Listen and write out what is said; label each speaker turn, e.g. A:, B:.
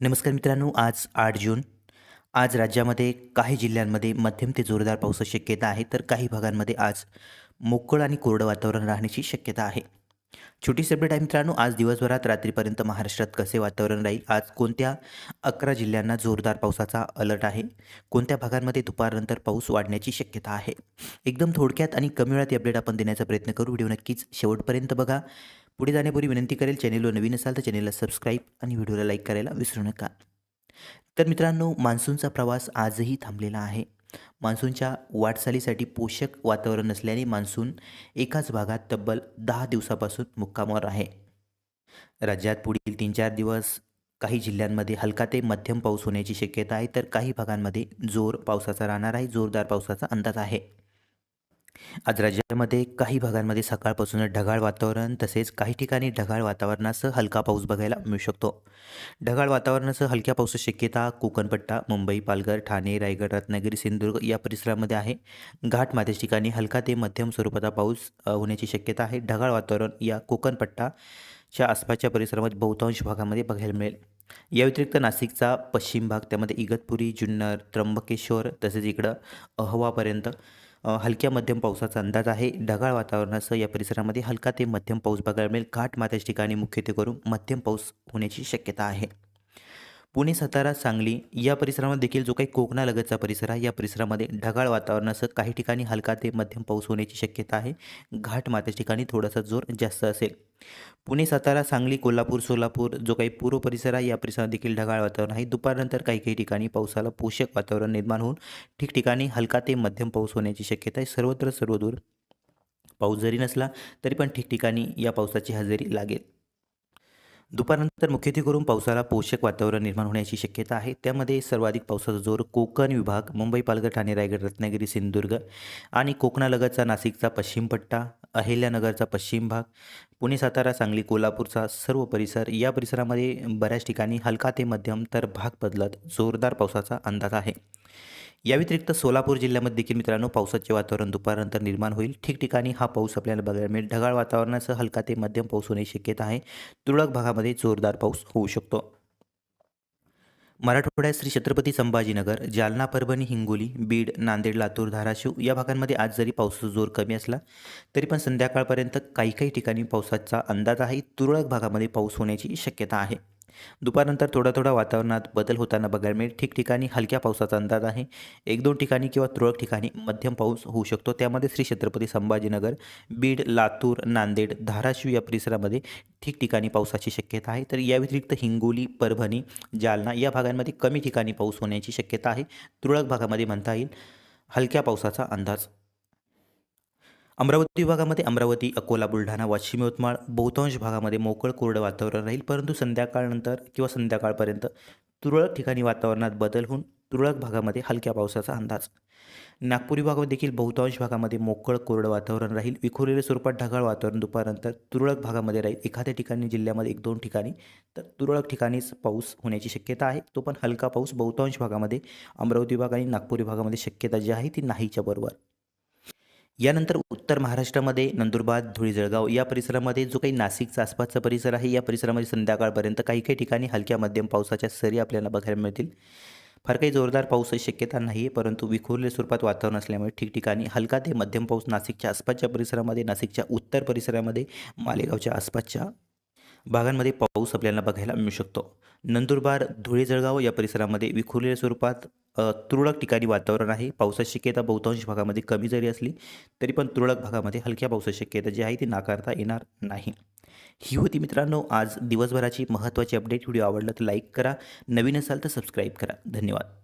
A: नमस्कार मित्रांनो आज आठ जून. आज राज्यामध्ये काही जिल्ह्यांमध्ये मध्यम ते जोरदार पावसाची शक्यता आहे तर काही भागांमध्ये आज मोकळ आणि कोरडं वातावरण राहण्याची शक्यता आहे. छोटी सेपरेट आहे मित्रांनो आज दिवसभरात रात्रीपर्यंत महाराष्ट्रात कसे वातावरण राहील? आज कोणत्या अकरा जिल्ह्यांना जोरदार पावसाचा अलर्ट आहे? कोणत्या भागांमध्ये दुपारनंतर पाऊस वाढण्याची शक्यता आहे? एकदम थोडक्यात आणि कमी वेळात अपडेट आपण देण्याचा प्रयत्न करू. व्हिडिओ नक्कीच शेवटपर्यंत बघा. पुढे जाण्यापूर्वी विनंती करेल चॅनेलवर नवीन असाल तर चॅनेलला सबस्क्राईब आणि व्हिडिओला लाईक करायला विसरू नका. तर मित्रांनो मान्सूनचा प्रवास आजही थांबलेला आहे. मान्सूनच्या वाटचालीसाठी पोषक वातावरण नसल्याने मान्सून एकाच भागात तब्बल दहा दिवसापासून मुक्कामावर आहे. राज्यात पुढील तीन चार दिवस काही जिल्ह्यांमध्ये हलका ते मध्यम पाऊस होण्याची शक्यता आहे तर काही भागांमध्ये जोर पावसाचा राहणार आहे जोरदार पावसाचा अंदाज आहे. आज राज्यामध्ये काही भागांमध्ये सकाळपासूनच ढगाळ वातावरण तसेच काही ठिकाणी ढगाळ वातावरणासह हलका पाऊस बघायला मिळू शकतो. ढगाळ वातावरणासह हलक्या पावसाची शक्यता कोकणपट्टा मुंबई पालघर ठाणे रायगड रत्नागिरी सिंधुदुर्ग या परिसरामध्ये आहे. घाट माथ्याच्या ठिकाणी हलका ते मध्यम स्वरूपाचा पाऊस होण्याची शक्यता आहे. ढगाळ वातावरण या कोकणपट्टा च्या आसपासच्या परिसरामध्ये बहुतांश भागामध्ये बघायला मिळेल. या व्यतिरिक्त नाशिकचा पश्चिम भाग त्यामध्ये इगतपुरी जुन्नर त्र्यंबकेश्वर तसेच इकडं अहवापर्यंत हलक्या मध्यम पावसाचा अंदाज आहे. ढगाळ वातावरणासह या परिसरामध्ये हलका ते मध्यम पाऊस बघायला मिळेल. घाट माथ्याच्या ठिकाणी मुख्यत्वे करून मध्यम पाऊस होण्याची शक्यता आहे. पुणे सातारा सांगली या परिसरामध्ये देखील जो काही कोकणालगतचा परिसर आहे या परिसरामध्ये ढगाळ वातावरणासह काही ठिकाणी हलका ते मध्यम पाऊस होण्याची शक्यता आहे. घाट माथ्याच्या ठिकाणी थोडासा जोर जास्त असेल. पुणे सातारा सांगली कोल्हापूर सोलापूर जो काही पूर्व परिसर आहे या परिसरात देखील ढगाळ वातावरण आहे. दुपारनंतर काही काही ठिकाणी पावसाला पोषक वातावरण निर्माण होऊन ठिकठिकाणी हलका ते मध्यम पाऊस होण्याची शक्यता आहे. सर्वत्र सर्वदूर पाऊस जरी नसला तरी पण ठिकठिकाणी या पावसाची हजेरी लागेल. दुपारनंतर मुख्यत्वे करून पावसाला पोषक वातावरण निर्माण होण्याची शक्यता आहे. त्यामध्ये सर्वाधिक पावसाचा जोर कोकण विभाग मुंबई पालघर ठाणे रायगड रत्नागिरी सिंधुदुर्ग आणि कोकणालगतचा नाशिकचा पश्चिम पट्टा अहिल्यानगरचा पश्चिम भाग पुणे सातारा सांगली कोल्हापूरचा सर्व परिसर या परिसरामध्ये बऱ्याच ठिकाणी हलका ते मध्यम तर भाग बदलत जोरदार पावसाचा अंदाज आहे. या व्यतिरिक्त सोलापूर जिल्ह्यामध्ये देखील मित्रांनो पावसाचे वातावरण दुपारनंतर निर्माण होईल. ठिकठिकाणी हा पाऊस आपल्याला बघायला मिळेल. ढगाळ वातावरणासह हलका ते मध्यम पाऊस होण्याची शक्यता आहे. तुरळक भागामध्ये जोरदार पाऊस होऊ शकतो. मराठवाड्यात श्री छत्रपती संभाजीनगर जालना परभणी हिंगोली बीड नांदेड लातूर धाराशिव या भागांमध्ये आज जरी पावसाचा जोर कमी असला तरी पण संध्याकाळपर्यंत काही काही ठिकाणी पावसाचा अंदाज आहे. तुरळक भागामध्ये पाऊस होण्याची शक्यता आहे. दुपारनंतर थोडा थोडा वातावरणात बदल होताना बघायला मिळेल. ठिकठिकाणी हलक्या पावसाचा अंदाज आहे. एक दोन ठिकाणी किंवा तुरळक ठिकाणी मध्यम पाऊस होऊ शकतो. त्यामध्ये श्री छत्रपती संभाजीनगर बीड लातूर नांदेड धाराशिव या परिसरामध्ये ठिकठिकाणी पावसाची शक्यता आहे. तर या व्यतिरिक्त हिंगोली परभणी जालना या भागांमध्ये कमी ठिकाणी पाऊस होण्याची शक्यता आहे. तुरळक भागामध्ये म्हणता येईल हलक्या पावसाचा अंदाज. अमरावती विभागामध्ये अमरावती अकोला बुलढाणा वाशिम यवतमाळ बहुतांश भागामध्ये मोकळ कोरडं वातावरण राहील परंतु संध्याकाळनंतर किंवा संध्याकाळपर्यंत तुरळक ठिकाणी वातावरणात बदल होऊन तुरळक भागामध्ये हलक्या पावसाचा अंदाज. नागपूर विभागामध्ये देखील बहुतांश भागामध्ये मोकळ कोरडं वातावरण राहील. विखुरलेल्या स्वरूपात ढगाळ वातावरण दुपारनंतर तुरळक भागामध्ये राहील. एखाद्या ठिकाणी जिल्ह्यामध्ये एक दोन ठिकाणी तर तुरळक ठिकाणीच पाऊस होण्याची शक्यता आहे. तो पण हलका पाऊस बहुतांश भागामध्ये अमरावती विभाग आणि नागपूर विभागामध्ये शक्यता जी आहे ती नाहीच्या बरोबर. यानंतर उत्तर महाराष्ट्रामध्ये नंदुरबार धुळे जळगाव या परिसरामध्ये जो काही नाशिकचा आसपासचा परिसर आहे या परिसरामध्ये संध्याकाळपर्यंत काही काही ठिकाणी हलक्या मध्यम पावसाच्या सरी आपल्याला बघायला मिळतील. फार काही जोरदार पावसाची शक्यता नाही आहे परंतु विखुरले स्वरूपात वातावरण असल्यामुळे ठिकठिकाणी हलका ते मध्यम पाऊस नाशिकच्या आसपासच्या परिसरामध्ये नाशिकच्या उत्तर परिसरामध्ये मालेगावच्या आसपासच्या भागांमध्ये पाऊस आपल्याला बघायला मिळू शकतो. नंदुरबार धुळे जळगाव या परिसरामध्ये विखुरलेल्या स्वरूपात तुरळक ठिकाणी वातावरण आहे. पावसाची शक्यता बहुतांश भागामध्ये कमी जरी असली तरी पण तुरळक भागामध्ये हलक्या पावसाची शक्यता जी आहे ती नाकारता येणार नाही. ही होती मित्रांनो आज दिवसभराची महत्त्वाची अपडेट व्हिडिओ आवडला तर लाईक करा. नवीन असाल तर सबस्क्राईब करा. धन्यवाद.